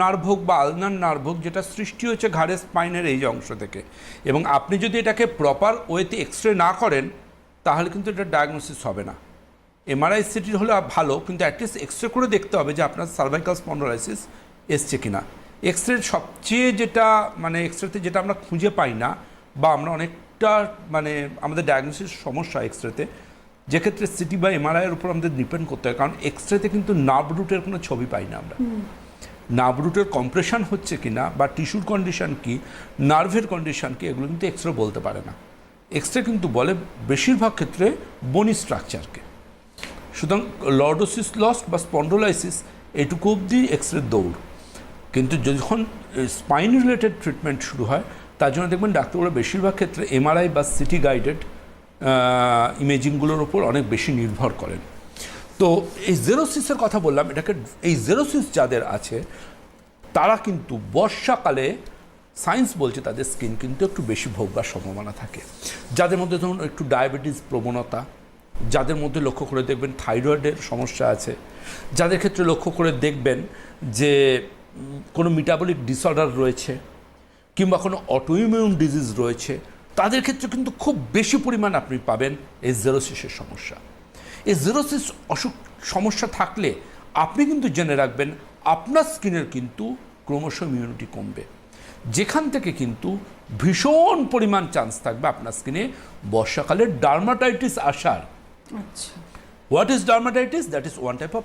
Nerve হোক বা আলনার nerve যেটা সৃষ্টি হচ্ছে ঘাড়ের স্পাইনের এই অংশ থেকে। এবং আপনি যদি এটাকে প্রপার ওয়েতে এক্স রে না করেন, তাহলে কিন্তু এটা ডায়াগনোসিস হবে না। এমআরআই সিটি হলে ভালো, কিন্তু অ্যাটলিস্ট এক্স রে করে দেখতে হবে যে আপনার সার্ভাইকাল স্পন্ডোলাইসিস এসছে কিনা। এক্স রে সবচেয়ে যেটা মানে এক্স রেতে যেটা আমরা খুঁজে পাই না, বা আমরা অনেকটা মানে আমাদের ডায়াগনোসিস সমস্যা এক্স রেতে যেক্ষেত্রে সিটি বা এমআরআইয়ের উপর আমাদের ডিপেন্ড করতে হয়, কারণ এক্স রেতে কিন্তু নার্ভ রুটের কোনো ছবি পাই না আমরা। নার্ভ রুটের কম্প্রেশন হচ্ছে কি না বা টিস্যুর কন্ডিশন কি নার্ভের কন্ডিশন কি, এগুলো কিন্তু এক্স রে বলতে পারে না। এক্স রে কিন্তু বলে বেশিরভাগ ক্ষেত্রে বনি স্ট্রাকচারকে সুতরাং লর্ডোসিস লস বা স্পন্ডোলাইসিস এটুকু অবধি এক্স রে দৌড়। কিন্তু যখন স্পাইন রিলেটেড ট্রিটমেন্ট শুরু হয়, তার জন্য দেখবেন ডাক্তারবাবুরা বেশিরভাগ ক্ষেত্রে এমআরআই বা সিটি গাইডেড ইমেজিংগুলোর ওপর অনেক বেশি নির্ভর করেন। তো এই জেরোসিসের কথা বললাম, এটাকে এই জেরোসিস যাদের আছে, তারা কিন্তু বর্ষাকালে সায়েন্স বলছে তাদের স্কিন কিন্তু একটু বেশি ভোগবার সম্ভাবনা থাকে। যাদের মধ্যে ধরুন একটু ডায়াবেটিস, প্রবণতা, যাদের মধ্যে লক্ষ্য করে দেখবেন থাইরয়েডের সমস্যা আছে, যাদের ক্ষেত্রে লক্ষ্য করে দেখবেন যে কোনো মিটাবলিক ডিসঅর্ডার রয়েছে, কিংবা কোনো অটোইমিউন ডিজিজ রয়েছে, তাদের ক্ষেত্রে কিন্তু খুব বেশি পরিমাণ আপনি পাবেন এই জেরোসিসের সমস্যা। এই জেরোসিস অসুখ সমস্যা থাকলে আপনি কিন্তু জেনে রাখবেন আপনার স্কিনের কিন্তু ক্রমশ ইমিউনিটি কমবে। যেখান থেকে কিন্তু ভীষণ পরিমাণ চান্স থাকবে আপনার স্কিনে বর্ষাকালে ডার্মাটাইটিস আসার। আচ্ছা। What is dermatitis that is one type of